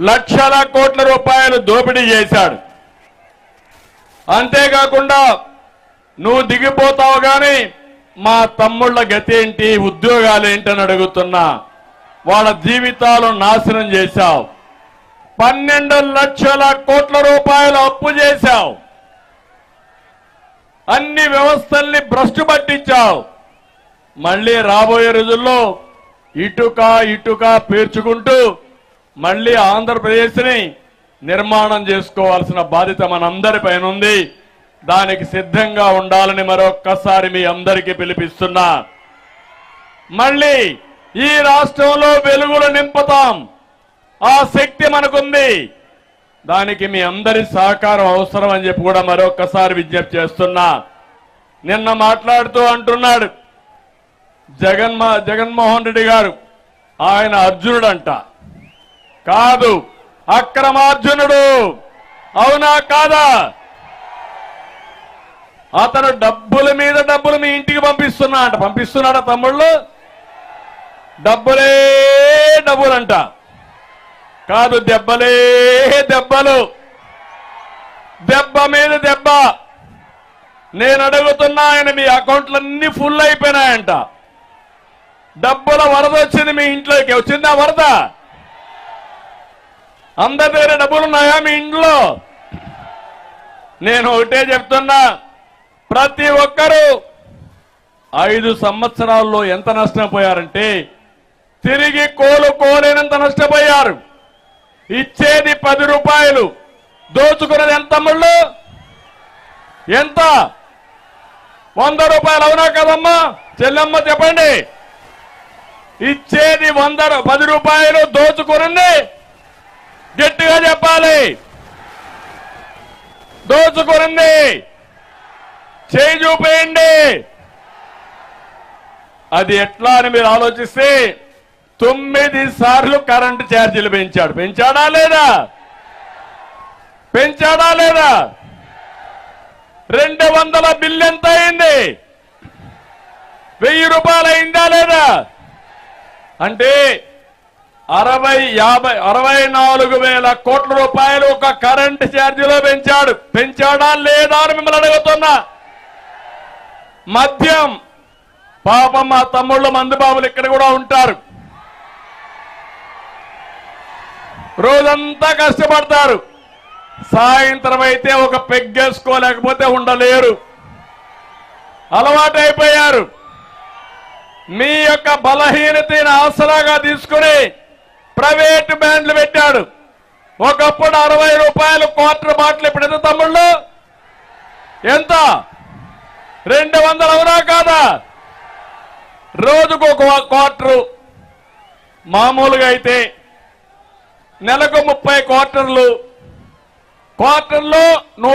లక్షల కోట్ల రూపాయలు దోపిడీ చేశాడు. అంతేకాకుండా నువ్వు దిగిపోతావు కానీ మా తమ్ముళ్ళ గతి ఏంటి ఉద్యోగాలు ఏంటని అడుగుతున్నా. వాళ్ళ జీవితాలు నాశనం చేశావు. పన్నెండు లక్షల కోట్ల రూపాయలు అప్పు చేశావు. అన్ని వ్యవస్థల్ని భ్రష్టు పట్టించావు. మళ్ళీ రాబోయే రోజుల్లో ఇటుక ఇటుక పేర్చుకుంటూ మళ్ళీ ఆంధ్రప్రదేశ్ని నిర్మాణం చేసుకోవాల్సిన బాధ్యత మనందరిపైన ఉంది. దానికి సిద్ధంగా ఉండాలని మరొక్కసారి మీ అందరికీ పిలిపిస్తున్నా. మళ్ళీ ఈ రాష్ట్రంలో వెలుగులు నింపుతాం. ఆ శక్తి మనకుంది. దానికి మీ అందరి సహకారం అవసరం అని చెప్పి కూడా మరొక్కసారి విజ్ఞప్తి చేస్తున్నా. నిన్న మాట్లాడుతూ అంటున్నాడు జగన్మో జగన్మోహన్ రెడ్డి గారు. ఆయన అర్జునుడంట. కాదు. అక్రమార్జునుడు. అవునా కాదా? అతను డబ్బుల మీద డబ్బులు మీ ఇంటికి పంపిస్తున్నా అంట. పంపిస్తున్నాడా తమ్ముళ్ళు? డబ్బులే డబ్బులంట. కాదు దెబ్బలే దెబ్బలు. దెబ్బ మీద దెబ్బ. నేను అడుగుతున్నా ఆయన మీ అకౌంట్లన్నీ ఫుల్ అయిపోయినాయంట. డబ్బుల వరద వచ్చింది మీ ఇంట్లోకి. వచ్చిందా వరద? అందరి దగ్గర డబ్బులు ఉన్నాయా మీ ఇంట్లో? నేను ఒకటే చెప్తున్నా ప్రతి ఒక్కరూ ఐదు సంవత్సరాల్లో ఎంత నష్టపోయారంటే తిరిగి కోలుకోలేనంత నష్టపోయారు. ఇచ్చేది పది రూపాయలు. దోచుకున్నది ఎంత ముళ్ళు? ఎంత? వంద రూపాయలు అవునా కదమ్మా? చెల్లెమ్మ చెప్పండి. ఇచ్చేది వంద పది రూపాయలు దోచుకున్నది గట్టిగా చెప్పాలి. దోచుకురండి చేయి చూపేయండి. అది ఎట్లా అని మీరు ఆలోచిస్తే తొమ్మిది సార్లు కరెంటు ఛార్జీలు పెంచాడు. పెంచాడా లేదా? పెంచాడా లేదా? రెండు వందల బిల్లు ఎంత అయింది? వెయ్యి రూపాయలు అయిందా లేదా? అంటే అరవై యాభై అరవై నాలుగు వేల కోట్ల రూపాయలు ఒక కరెంట్ ఛార్జీలో పెంచాడు. పెంచాడా లేదా అని మిమ్మల్ని అడుగుతున్నా. మద్యం పాపం మా తమ్ముళ్ళు మందుబాబులు ఇక్కడ కూడా ఉంటారు. రోజంతా కష్టపడతారు. సాయంత్రం అయితే ఒక పెగ్గేసుకోలేకపోతే ఉండలేరు. అలవాటైపోయారు. మీ యొక్క బలహీనతని ఆసరాగా తీసుకుని ప్రైవేట్ బ్యాండ్లు పెట్టాడు. ఒకప్పుడు అరవై రూపాయలు క్వార్టర్ బాటిల్ ఇప్పుడు ఎంత తమ్ముళ్ళు? ఎంత? రెండు వందలు అవునా కాదా? రోజుకు ఒక క్వార్టరు. మామూలుగా అయితే నెలకు ముప్పై క్వార్టర్లు. క్వార్టర్లో నూట